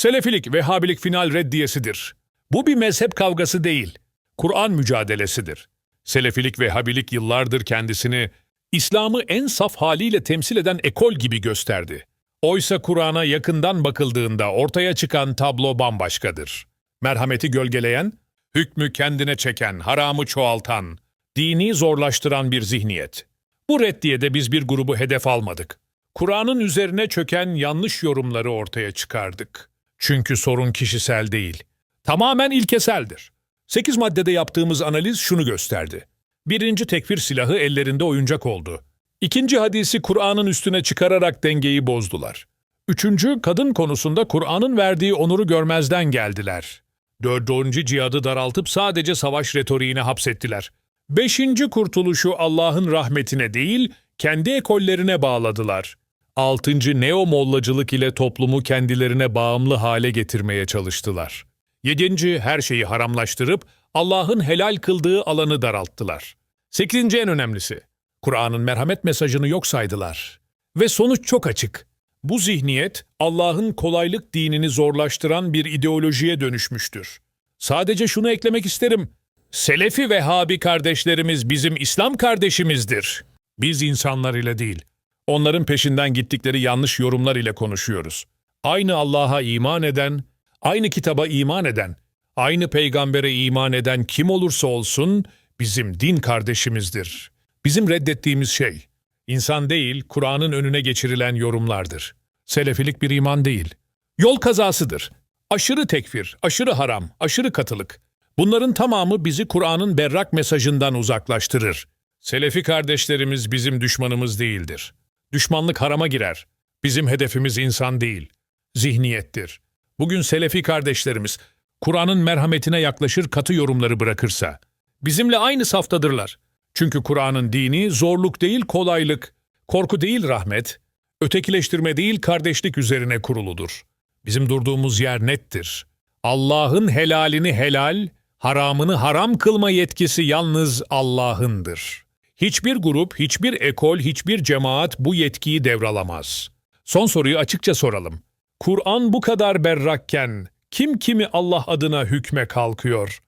Selefilik, Vehhabilik final reddiyesidir. Bu bir mezhep kavgası değil, Kur'an mücadelesidir. Selefilik, Vehhabilik yıllardır kendisini İslam'ı en saf haliyle temsil eden ekol gibi gösterdi. Oysa Kur'an'a yakından bakıldığında ortaya çıkan tablo bambaşkadır. Merhameti gölgeleyen, hükmü kendine çeken, haramı çoğaltan, dini zorlaştıran bir zihniyet. Bu reddiyede biz bir grubu hedef almadık. Kur'an'ın üzerine çöken yanlış yorumları ortaya çıkardık. Çünkü sorun kişisel değil, tamamen ilkeseldir. Sekiz maddede yaptığımız analiz şunu gösterdi. Birinci tekfir silahı ellerinde oyuncak oldu. İkinci hadisi Kur'an'ın üstüne çıkararak dengeyi bozdular. Üçüncü, kadın konusunda Kur'an'ın verdiği onuru görmezden geldiler. Dördüncü cihadı daraltıp sadece savaş retoriğine hapsettiler. Beşinci kurtuluşu Allah'ın rahmetine değil, kendi ekollerine bağladılar. Altıncı neo-mollacılık ile toplumu kendilerine bağımlı hale getirmeye çalıştılar. Yedinci her şeyi haramlaştırıp Allah'ın helal kıldığı alanı daralttılar. Sekizinci en önemlisi, Kur'an'ın merhamet mesajını yok saydılar. Ve sonuç çok açık. Bu zihniyet Allah'ın kolaylık dinini zorlaştıran bir ideolojiye dönüşmüştür. Sadece şunu eklemek isterim. Selefi ve Habi kardeşlerimiz bizim İslam kardeşimizdir. Biz insanlar ile değil, onların peşinden gittikleri yanlış yorumlar ile konuşuyoruz. Aynı Allah'a iman eden, aynı kitaba iman eden, aynı peygambere iman eden kim olursa olsun bizim din kardeşimizdir. Bizim reddettiğimiz şey, insan değil, Kur'an'ın önüne geçirilen yorumlardır. Selefilik bir iman değil. Yol kazasıdır. Aşırı tekfir, aşırı haram, aşırı katılık. Bunların tamamı bizi Kur'an'ın berrak mesajından uzaklaştırır. Selefi kardeşlerimiz bizim düşmanımız değildir. Düşmanlık harama girer. Bizim hedefimiz insan değil, zihniyettir. Bugün Selefi kardeşlerimiz Kur'an'ın merhametine yaklaşır katı yorumları bırakırsa, bizimle aynı saftadırlar. Çünkü Kur'an'ın dini zorluk değil kolaylık, korku değil rahmet, ötekileştirme değil kardeşlik üzerine kuruludur. Bizim durduğumuz yer nettir. Allah'ın helalini helal, haramını haram kılma yetkisi yalnız Allah'ındır. Hiçbir grup, hiçbir ekol, hiçbir cemaat bu yetkiyi devralamaz. Son soruyu açıkça soralım. Kur'an bu kadar berrakken kim kimi Allah adına hükme kalkıyor?